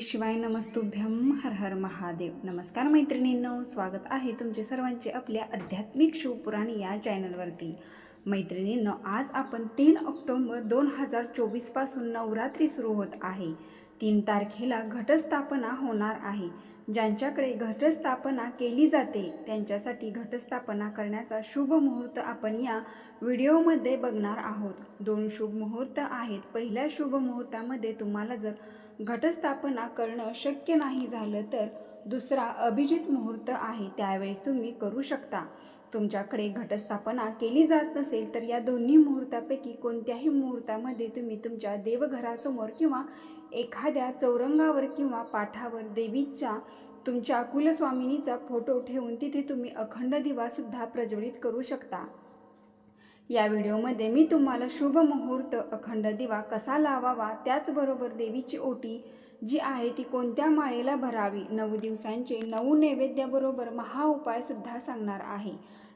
शिवाय नमस्तुभ्यम हर हर महादेव. नमस्कार मैत्रिणींनो स्वागत आहे तुमचे सर्वांचे आपल्या आध्यात्मिक शिवपुराण या चॅनलवरती. मैत्रिणींनो आज आपण तीन ऑक्टोबर दोन हजार चोवीसपासून नवरात्री सुरू होत आहे. तीन तारखेला घटस्थापना होणार आहे. ज्यांच्याकडे घटस्थापना केली जाते त्यांच्यासाठी घटस्थापना करण्याचा शुभ मुहूर्त आपण या व्हिडिओमध्ये बघणार आहोत. दोन शुभ मुहूर्त आहेत. पहिल्या शुभ मुहूर्तामध्ये तुम्हाला जर घटस्थापना करणं शक्य नाही झालं तर दुसरा अभिजित मुहूर्त आहे. त्यावेळेस तुम्ही करू शकता. तुमच्याकडे घटस्थापना केली जात नसेल तर या दोन्ही मुहूर्तापैकी कोणत्याही मुहूर्तामध्ये तुम्ही तुमच्या देवघरासमोर किंवा एखाद्या चौरंगावर किंवा पाठावर देवीच्या तुमच्या कुलस्वामिनीचा फोटो ठेवून तिथे तुम्ही अखंड दिवासुद्धा प्रज्वलित करू शकता. या व्हिडिओमध्ये मी तुम्हाला शुभ मुहूर्त अखंड दिवा कसा लावावा त्याचबरोबर देवीची ओटी जी आहे ती कोणत्या माळेला भरावी नऊ दिवसांचे नऊ नैवेद्याबरोबर महाउपायसुद्धा सांगणार आहे.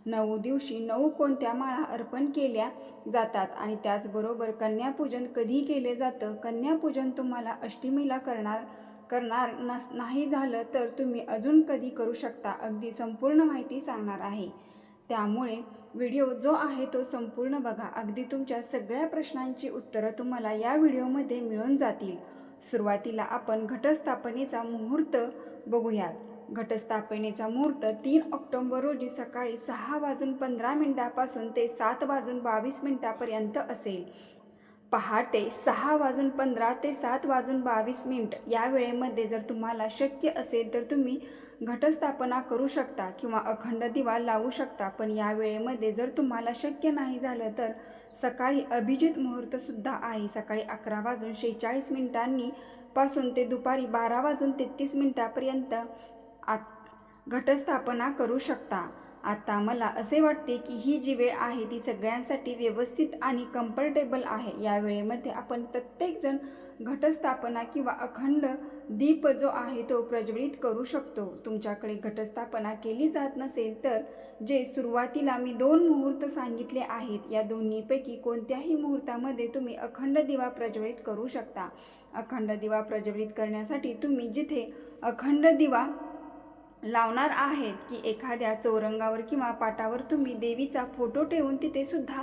नऊ दिवशी नऊ कोणत्या माळा अर्पण केल्या जातात आणि त्याचबरोबर कन्यापूजन कधी केले जातं? कन्यापूजन तुम्हाला अष्टमीला करणार करणार नस नाही झालं तर तुम्ही अजून कधी करू शकता अगदी संपूर्ण माहिती सांगणार आहे. त्यामुळे व्हिडिओ जो आहे तो संपूर्ण बघा. अगदी तुमच्या सगळ्या प्रश्नांची उत्तरं तुम्हाला या व्हिडिओमध्ये मिळून जातील. सुरुवातीला आपण घटस्थापनेचा मुहूर्त बघूयात. घटस्थापनेचा मुहूर्त तीन ऑक्टोबर रोजी सकाळी सहा वाजून पंधरा मिनिटापासून ते सात वाजून बावीस मिनिटापर्यंत असेल. पहाटे सहा वाजून पंधरा ते सात वाजून बावीस मिनिट या वेळेमध्ये जर तुम्हाला शक्य असेल तर तुम्ही घटस्थापना करू शकता किंवा अखंड दिवा लावू शकता. पण या वेळेमध्ये जर तुम्हाला शक्य नाही झालं तर सकाळी अभिजित मुहूर्तसुद्धा आहे. सकाळी अकरा वाजून शेहेचाळीस मिनिटांनी पासून ते दुपारी बारा वाजून तेहतीस मिनिटापर्यंत आत घटस्थापना करू शकता. आता मला असे वाटते की ही जी वेळ आहे ती सगळ्यांसाठी व्यवस्थित आणि कम्फर्टेबल आहे. या वेळेमध्ये आपण प्रत्येकजण घटस्थापना किंवा अखंड दीप जो आहे तो प्रज्वलित करू शकतो. तुमच्याकडे घटस्थापना केली जात नसेल तर जे सुरुवातीला मी दोन मुहूर्त सांगितले आहेत या दोन्हीपैकी कोणत्याही मुहूर्तामध्ये तुम्ही अखंड दिवा प्रज्वलित करू शकता. अखंड दिवा प्रज्वलित करण्यासाठी तुम्ही जिथे अखंड दिवा लावणार आहेत की एखाद्या चौरंगावर किंवा पाटावर तुम्ही देवीचा फोटो ठेवून तिथे सुद्धा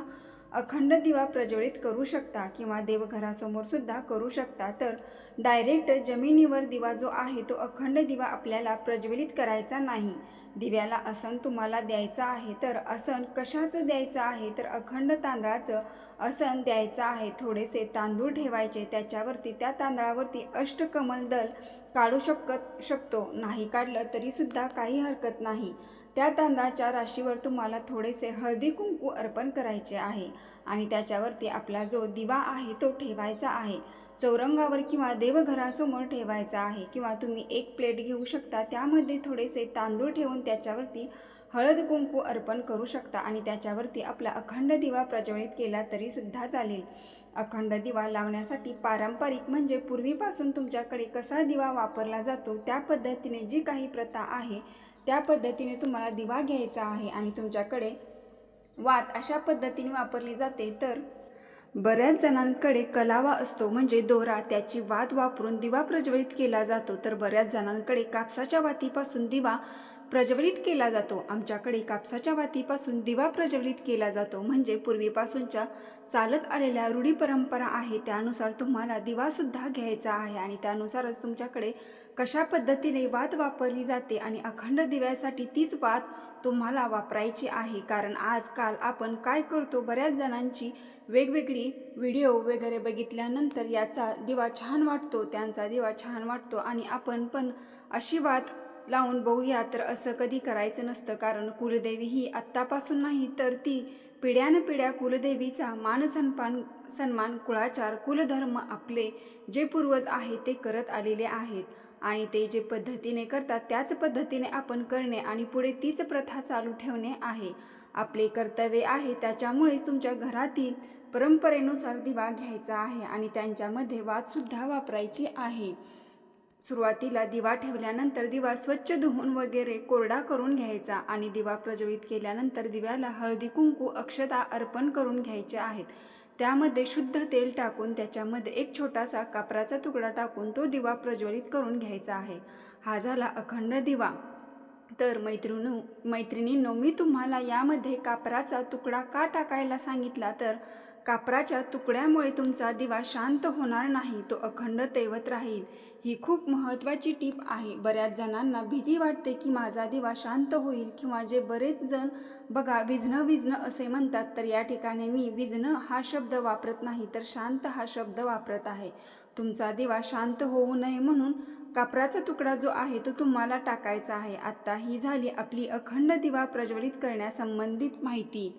अखंड दिवा प्रज्वलित करू शकता किंवा देवघरासमोर सुद्धा करू शकता. तर डायरेक्ट जमिनीवर दिवा जो आहे तो अखंड दिवा आपल्याला प्रज्वलित करायचा नाही. दिव्याला आसन तुम्हाला द्यायचं आहे तर आसन कशाचं द्यायचं आहे तर अखंड तांदळाचं आसन द्यायचं आहे. थोडेसे तांदूळ ठेवायचे त्याच्यावरती त्या तांदळावरती अष्टकमल दल काढू शकत शकतो. नाही काढलं तरीसुद्धा काही हरकत नाही. त्या तांदळाच्या राशीवर तुम्हाला थोडेसे हळदी कुंकू अर्पण करायचे आहे आणि त्याच्यावरती आपला जो दिवा आहे तो ठेवायचा आहे. चौरंगावर किंवा देवघरासमोर ठेवायचा आहे किंवा तुम्ही एक प्लेट घेऊ शकता त्यामध्ये थोडेसे तांदूळ ठेवून त्याच्यावरती हळद कुंकू अर्पण करू शकता आणि त्याच्यावरती आपला अखंड दिवा प्रज्वलित केला तरीसुद्धा चालेल. अखंड दिवा लावण्यासाठी पारंपरिक म्हणजे पूर्वीपासून तुमच्याकडे कसा दिवा वापरला जातो त्या पद्धतीने जी काही प्रथा आहे त्या पद्धतीने तुम्हाला दिवा घ्यायचा आहे आणि तुमच्याकडे वात अशा पद्धतीने वापरली जाते. तर बऱ्याच जणांकडे कलावा असतो म्हणजे दोरा त्याची वात वापरून दिवा प्रज्वलित केला जातो. तर बऱ्याच जणांकडे कापसाच्या वातीपासून दिवा प्रज्वलित केला जातो. आमच्याकडे कापसाच्या वातीपासून दिवा प्रज्वलित केला जातो. म्हणजे पूर्वीपासूनच्या चालत आलेल्या रूढी परंपरा आहे त्यानुसार तुम्हाला दिवासुद्धा घ्यायचा आहे आणि त्यानुसारच तुमच्याकडे कशा पद्धतीने वात वापरली जाते आणि अखंड दिव्यासाठी तीच वात तुम्हाला वापरायची आहे. कारण आजकाल आपण काय करतो बऱ्याच जणांची वेगवेगळी व्हिडिओ वगैरे बघितल्यानंतर याचा दिवा छान वाटतो त्यांचा दिवा छान वाटतो आणि आपण पण अशी वात लावून बघूया. तर असं कधी करायचं नसतं. कारण कुलदेवी ही आत्तापासून नाही तर ती पिढ्यानपिढ्या कुलदेवीचा मान सन्मान सन्मान कुळाचार कुलधर्म आपले जे पूर्वज आहेत ते करत आलेले आहेत. आणि ते जे पद्धतीने करतात त्याच पद्धतीने आपण करणे आणि पुढे तीच प्रथा चालू ठेवणे आहे. आपले कर्तव्य आहे त्याच्यामुळेच तुमच्या घरातील परंपरेनुसार दिवा घ्यायचा आहे आणि त्यांच्यामध्ये वादसुद्धा वापरायची आहे. सुरुवातीला दिवा ठेवल्यानंतर दिवा स्वच्छ धुवून वगैरे कोरडा करून घ्यायचा आणि दिवा प्रज्वलित केल्यानंतर दिव्याला हळदी कुंकू अक्षता अर्पण करून घ्यायचे आहेत. त्यामध्ये शुद्ध तेल टाकून त्याच्यामध्ये एक छोटासा कापराचा तुकडा टाकून तो दिवा प्रज्वलित करून घ्यायचा आहे. हा झाला अखंड दिवा. तर मैत्रिणू मैत्रिणींनो मी तुम्हाला यामध्ये कापराचा तुकडा का टाकायला सांगितला? तर कापराच्या तुकड्यामुळे तुमचा दिवा शांत होणार नाही तो अखंड तेवत राहील. ही खूप महत्त्वाची टीप आहे. बऱ्याच जणांना भीती वाटते की माझा दिवा शांत होईल किंवा जे बरेच जण बघा विझणं विझणं असे म्हणतात तर या ठिकाणी मी विझणं हा शब्द वापरत नाही तर शांत हा शब्द वापरत आहे. तुमचा दिवा शांत होऊ नये म्हणून कापराचा तुकडा जो आहे तो तुम्हाला टाकायचा आहे. आत्ता ही झाली आपली अखंड दिवा प्रज्वलित करण्यासंबंधित माहिती.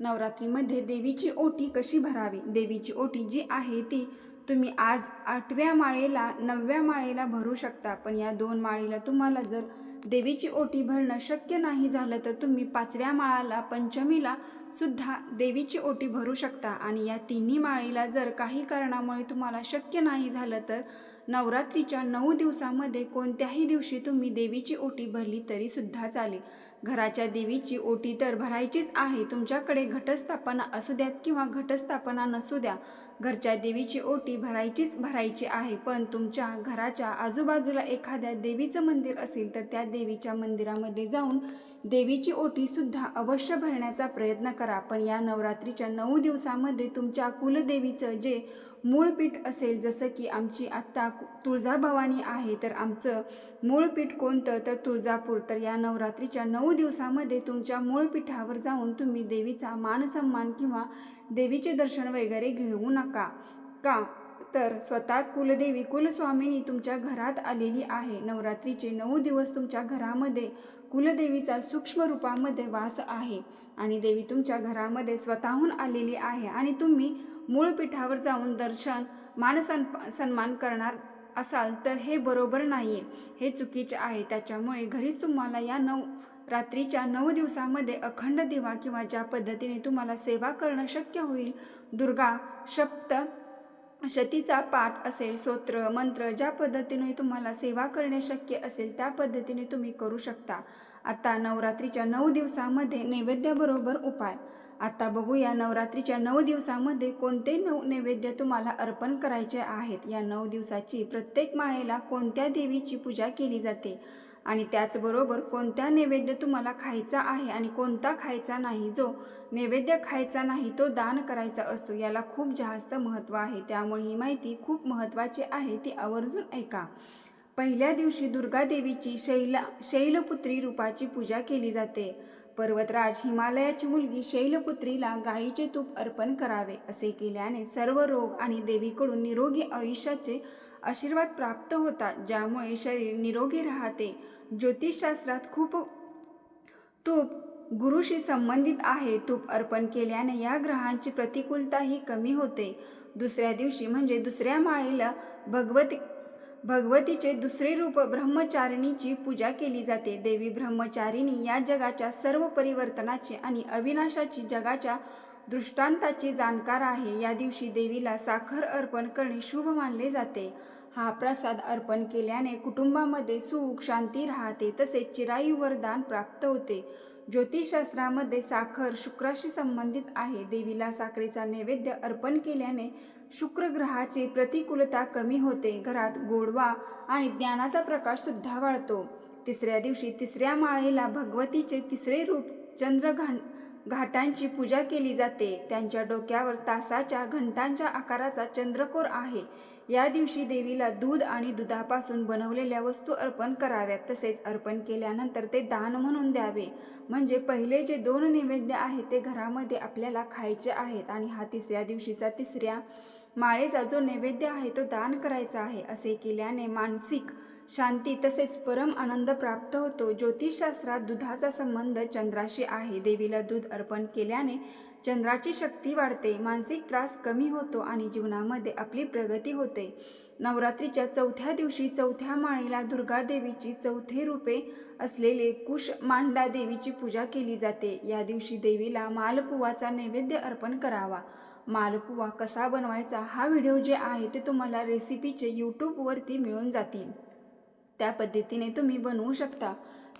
नवरात्रीमध्ये देवीची ओटी कशी भरावी? देवीची ओटी जी आहे ती तुम्ही आज आठव्या माळेला नवव्या माळेला भरू शकता. पण या दोन माळेला तुम्हाला जर देवीची ओटी भरणं शक्य नाही झालं तर तुम्ही पाचव्या माळाला पंचमीला सुद्धा देवीची ओटी भरू शकता. आणि या तिन्ही माळेला जर काही कारणामुळे तुम्हाला शक्य नाही झालं तर नवरात्रीच्या नऊ दिवसामध्ये कोणत्याही दिवशी तुम्ही देवीची ओटी भरली तरी सुद्धा चालेल. घराच्या देवीची ओटी तर भरायचीच आहे. तुमच्याकडे घटस्थापना असू द्यात किंवा घटस्थापना नसू द्या. घरच्या देवीची ओटी भरायचीच भरायची आहे. पण तुमच्या घराच्या आजूबाजूला एखाद्या देवीचं मंदिर असेल तर त्या देवीच्या मंदिरामध्ये जाऊन देवीची ओटी सुद्धा अवश्य भरण्याचा प्रयत्न करा. पण या नवरात्रीच्या नऊ दिवसामध्ये तुमच्या कुलदेवीचं जे मूळ पीठ असेल जसं की आमची आत्ता तुळजाभवानी आहे तर आमचं मूळ पीठ कोणतं? तर तुळजापूर. तर या नवरात्रीच्या नऊ दिवसामध्ये तुमच्या मूळ पीठावर जाऊन तुम्ही देवीचा मानसन्मान किंवा देवीचे दर्शन वगैरे घेऊ नका. का? तर स्वतः कुलदेवी कुलस्वामिनी तुमच्या घरात आलेली आहे. नवरात्रीचे नऊ दिवस तुमच्या घरामध्ये कुलदेवीचा सूक्ष्म रूपामध्ये वास आहे आणि देवी तुमच्या घरामध्ये स्वतःहून आलेली आहे आणि तुम्ही मूळ पीठावर जाऊन दर्शन मानसन सन्मान करणार असाल तर हे बरोबर नाही आहे हे चुकीचे आहे. त्याच्यामुळे घरीच तुम्हाला या नऊ रात्रीच्या नऊ दिवसामध्ये अखंड दिवा किंवा ज्या पद्धतीने तुम्हाला सेवा करणं शक्य होईल दुर्गा सप्त शतीचा पाठ असेल स्तोत्र मंत्र ज्या पद्धतीने तुम्हाला सेवा करणे शक्य असेल त्या पद्धतीने तुम्ही करू शकता. आता नवरात्रीच्या नऊ दिवसामध्ये नैवेद्याबरोबर उपाय. आता बघूया नवरात्रीच्या नऊ दिवसामध्ये कोणते नऊ नैवेद्य तुम्हाला अर्पण करायचे आहेत? या नऊ दिवसाची प्रत्येक माळेला कोणत्या देवीची पूजा केली जाते? आणि त्याचबरोबर कोणत्या नैवेद्य तुम्हाला खायचा आहे आणि कोणता खायचा नाही? जो नैवेद्य खायचा नाही तो दान करायचा असतो याला खूप जास्त महत्त्व आहे. त्यामुळे ही माहिती खूप महत्त्वाची आहे ती आवर्जून ऐका. पहिल्या दिवशी दुर्गादेवीची शैला शैलपुत्री रूपाची पूजा केली जाते. पर्वतराज हिमालयाची मुलगी शैलपुत्रीला गायीचे तूप अर्पण करावे असे केल्याने सर्व रोग आणि देवीकडून निरोगी आयुष्याचे आशीर्वाद प्राप्त होतात ज्यामुळे शरीर निरोगी राहते. ज्योतिषशास्त्रात खूप तूप गुरुशी संबंधित आहे. तूप अर्पण केल्याने या ग्रहांची प्रतिकूलताही कमी होते. दुसऱ्या दिवशी म्हणजे दुसऱ्या माळेला भगवती भगवतीचे दुसरे रूप ब्रह्मचारिणीची पूजा केली जाते. देवी ब्रह्मचारिणी या जगाच्या सर्व परिवर्तनाची आणि अविनाशाची जगाच्या दृष्टांताची जाणकार आहे. या दिवशी देवीला साखर अर्पण करणे शुभ मानले जाते. हा प्रसाद अर्पण केल्याने कुटुंबामध्ये सुख शांती राहते. तसेच चिरायू वरदान प्राप्त होते. ज्योतिषशास्त्रामध्ये साखर शुक्राशी संबंधित आहे. देवीला साखरेचा नैवेद्य अर्पण केल्याने शुक्रग्रहाची प्रतिकूलता कमी होते. घरात गोडवा आणि ज्ञानाचा प्रकाश सुद्धा वाढतो. तिसऱ्या दिवशी तिसऱ्या माळेला भगवतीचे तिसरे रूप चंद्रघाण घाटांची पूजा केली जाते. त्यांच्या डोक्यावर तासाच्या घंटांच्या आकाराचा चंद्रकोर आहे. या दिवशी देवीला दूध आणि दुधापासून बनवलेल्या वस्तू अर्पण कराव्यात. तसेच अर्पण केल्यानंतर ते दान म्हणून द्यावे. म्हणजे पहिले जे दोन नैवेद्य आहेत ते घरामध्ये आपल्याला खायचे आहेत आणि हा तिसऱ्या दिवशीचा तिसऱ्या माळेचा जो नैवेद्य आहे तो दान करायचा आहे असे केल्याने मानसिक शांती तसेच परम आनंद प्राप्त होतो. ज्योतिषशास्त्रात दुधाचा संबंध चंद्राशी आहे. देवीला दूध अर्पण केल्याने चंद्राची शक्ती वाढते मानसिक त्रास कमी होतो आणि जीवनामध्ये आपली प्रगती होते. नवरात्रीच्या चौथ्या दिवशी चौथ्या माळेला दुर्गा देवीची चौथे रूपे असलेले कुश मांडा देवीची पूजा केली जाते. या दिवशी देवीला मालपुवाचा नैवेद्य अर्पण करावा. मालपुवा कसा बनवायचा हा व्हिडिओ जे आहे ते तुम्हाला रेसिपीचे यूट्यूबवरती मिळून जातील. त्या पद्धतीने तुम्ही बनवू शकता.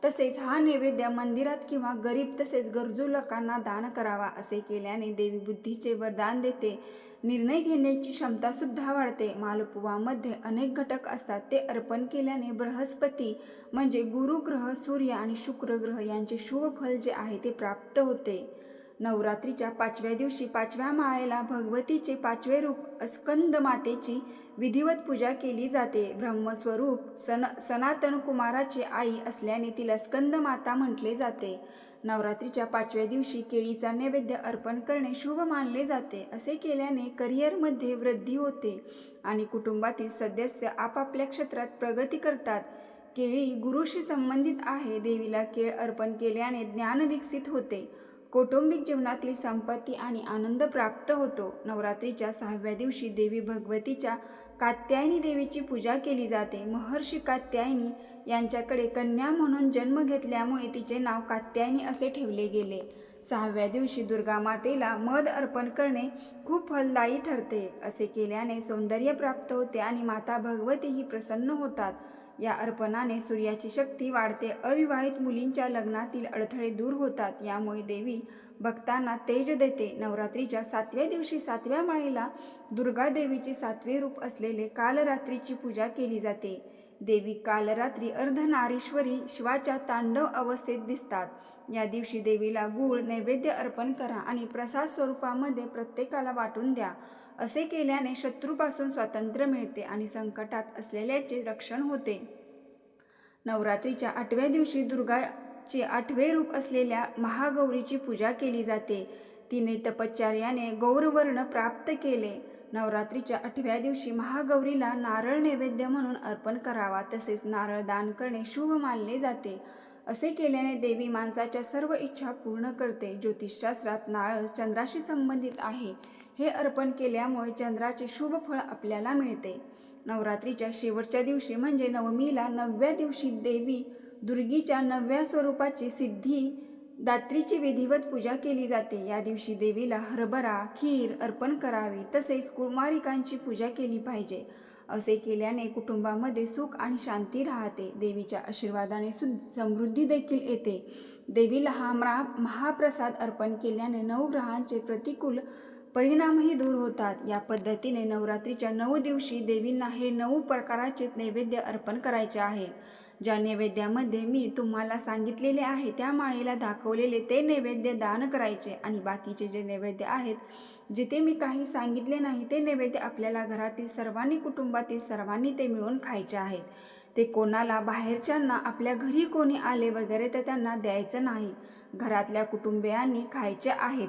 तसेच हा नैवेद्य मंदिरात किंवा गरीब तसेच गरजू लोकांना दान करावा असे केल्याने देवी बुद्धीचे वरदान देते. निर्णय घेण्याची क्षमतासुद्धा वाढते. मालपुवामध्ये अनेक घटक असतात. ते अर्पण केल्याने बृहस्पती म्हणजे गुरुग्रह सूर्य आणि शुक्र ग्रह यांचे शुभ फल जे आहे ते प्राप्त होते. नवरात्रीच्या पाचव्या दिवशी पाचव्या माळेला भगवतीचे पाचवे रूप अस्कंद मातेची विधिवत पूजा केली जाते. ब्रह्मस्वरूप सन सनातन कुमाराची आई असल्याने तिला स्कंद माता म्हटले जाते. नवरात्रीच्या पाचव्या दिवशी केळीचा नैवेद्य अर्पण करणे शुभ मानले जाते. असे केल्याने करिअरमध्ये वृद्धी होते आणि कुटुंबातील सदस्य आपापल्या क्षेत्रात प्रगती करतात. केळी गुरुशी संबंधित आहे. देवीला केळ अर्पण केल्याने ज्ञान विकसित होते. कौटुंबिक जीवनातील संपत्ती आणि आनंद प्राप्त होतो. नवरात्रीच्या सहाव्या दिवशी देवी भगवतीच्या कात्यायनी देवीची पूजा केली जाते. महर्षी कात्यायनी यांच्याकडे कन्या म्हणून जन्म घेतल्यामुळे तिचे नाव कात्यायनी असे ठेवले गेले. सहाव्या दिवशी दुर्गा मातेला मध अर्पण करणे खूप फलदायी ठरते. असे केल्याने सौंदर्य प्राप्त होते आणि माता भगवतीही प्रसन्न होतात. या अर्पणाने सूर्याची शक्ती वाढते. अविवाहित मुलींच्या लग्नातील अडथळे दूर होतात. यामुळे देवी भक्तांना तेज देते. नवरात्रीच्या सातव्या दिवशी सातव्या माळेला दुर्गा देवीचे सातवे रूप असलेले कालरात्रीची पूजा केली जाते. देवी कालरात्री अर्धनारीश्वरी शिवाच्या तांडव अवस्थेत दिसतात. या दिवशी देवीला गूळ नैवेद्य अर्पण करा आणि प्रसाद स्वरूपामध्ये प्रत्येकाला वाटून द्या. असे केल्याने शत्रूपासून स्वातंत्र्य मिळते आणि संकटात असलेल्याचे रक्षण होते. नवरात्रीच्या आठव्या दिवशी दुर्गाचे आठवे रूप असलेल्या महागौरीची पूजा केली जाते. तिने तपश्चर्याने गौरवर्ण प्राप्त केले. नवरात्रीच्या आठव्या दिवशी महागौरीला नारळ नैवेद्य म्हणून अर्पण करावा तसेच नारळ दान करणे शुभ मानले जाते. असे केल्याने देवी माणसाच्या सर्व इच्छा पूर्ण करते. ज्योतिषशास्त्रात नारळ चंद्राशी संबंधित आहे. हे अर्पण केल्यामुळे चंद्राचे शुभ फळ आपल्याला मिळते. नवरात्रीच्या शेवटच्या दिवशी म्हणजे नवमीला नवव्या दिवशी देवी दुर्गीच्या नवव्या स्वरूपाची सिद्धी दात्रीची विधिवत पूजा केली जाते. या दिवशी देवीला हरभरा खीर अर्पण करावे तसेच कुमारिकांची पूजा केली पाहिजे. असे केल्याने कुटुंबामध्ये सुख आणि शांती राहते. देवीच्या आशीर्वादाने सु समृद्धी देखील येते. देवीला हा महा महाप्रसाद अर्पण केल्याने नवग्रहांचे प्रतिकूल परिणामही दूर होतात. या पद्धतीने नवरात्रीच्या नऊ दिवशी देवींना हे नऊ प्रकाराचे नैवेद्य अर्पण करायचे आहेत ज्या नैवेद्यामध्ये मी तुम्हाला सांगितलेले आहे त्या माळेला दाखवलेले ते नैवेद्य दान करायचे आणि बाकीचे जे नैवेद्य आहेत जिथे मी काही सांगितले नाही ते नैवेद्य आपल्याला घरातील सर्वांनी कुटुंबातील सर्वांनी ते मिळून खायचे आहेत. ते कोणाला बाहेरच्यांना आपल्या घरी कोणी आले वगैरे तर त्यांना द्यायचं नाही. घरातल्या कुटुंबियांनी खायचे आहेत.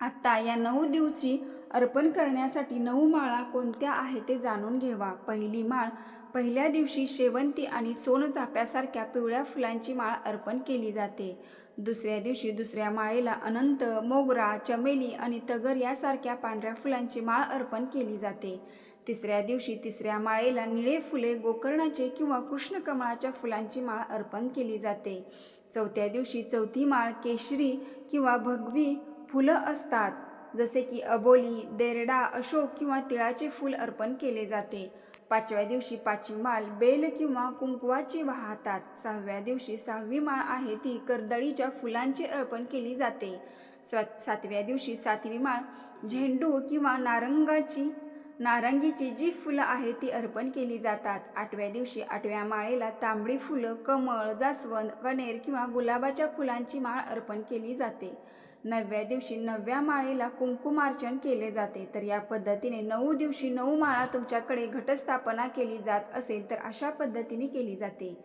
आत्ता या नऊ दिवशी अर्पण करण्यासाठी नऊ माळा कोणत्या आहे ते जाणून घेवा पहिली माळ पहिल्या दिवशी शेवंती आणि सोनचाफ्यासारख्या पिवळ्या फुलांची माळ अर्पण केली जाते. दुसऱ्या दिवशी दुसऱ्या माळेला अनंत मोगरा चमेली आणि तगर यासारख्या पांढऱ्या फुलांची माळ अर्पण केली जाते. तिसऱ्या दिवशी तिसऱ्या माळेला निळे फुले गोकर्णाचे किंवा कृष्णकमळाच्या फुलांची माळ अर्पण केली जाते. चौथ्या दिवशी चौथी माळ केशरी किंवा भगवी फुलं असतात जसे की अबोली देरडा अशोक किंवा तिळाचे फूल अर्पण केले जाते. पाचव्या दिवशी पाचवी माळ बेल किंवा कुंकवाची वाहतात. सहाव्या दिवशी सहावी माळ आहे ती कर्दळीच्या फुलांची अर्पण केली जाते. सात सातव्या दिवशी सातवी माळ झेंडू किंवा नारंगाची नारंगीची जी फुलं आहे ती अर्पण केली जातात. आठव्या दिवशी आठव्या माळेला तांबडी फुलं कमळ जास्वंद कनेर किंवा गुलाबाच्या फुलांची माळ अर्पण केली जाते. नवव्या दिवशी नवव्या माळेला कुंकुमार्चन केले जाते. तर या पद्धतीने नऊ दिवशी नऊ माळा तुमच्याकडे घटस्थापना केली जात असेल तर अशा पद्धतीने केली जाते.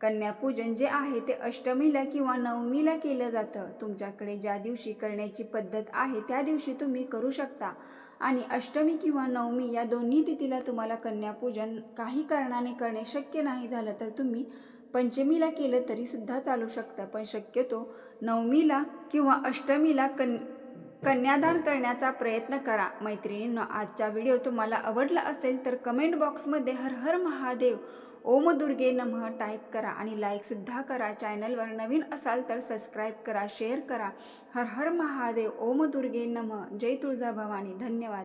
कन्यापूजन जे आहे ते अष्टमीला किंवा नवमीला केलं जातं. तुमच्याकडे ज्या दिवशी करण्याची पद्धत आहे त्या दिवशी तुम्ही करू शकता. आणि अष्टमी किंवा नवमी या दोन्ही तिथीला तुम्हाला कन्यापूजन काही कारणाने करणे शक्य नाही झालं तर तुम्ही पंचमीला केलं तरीसुद्धा चालू शकतं. पण शक्यतो नवमीला किंवा अष्टमीला कन कन्यादान करण्याचा प्रयत्न करा. मैत्रिणींनो आजचा व्हिडिओ तुम्हाला आवडला असेल तर कमेंट बॉक्समध्ये हर हर महादेव ओम दुर्गे नमः टाईप करा आणि लाईकसुद्धा करा. चॅनलवर नवीन असाल तर सबस्क्राईब करा शेअर करा. हर हर महादेव ओम दुर्गे नमः. जय तुळजाभवानी. धन्यवाद.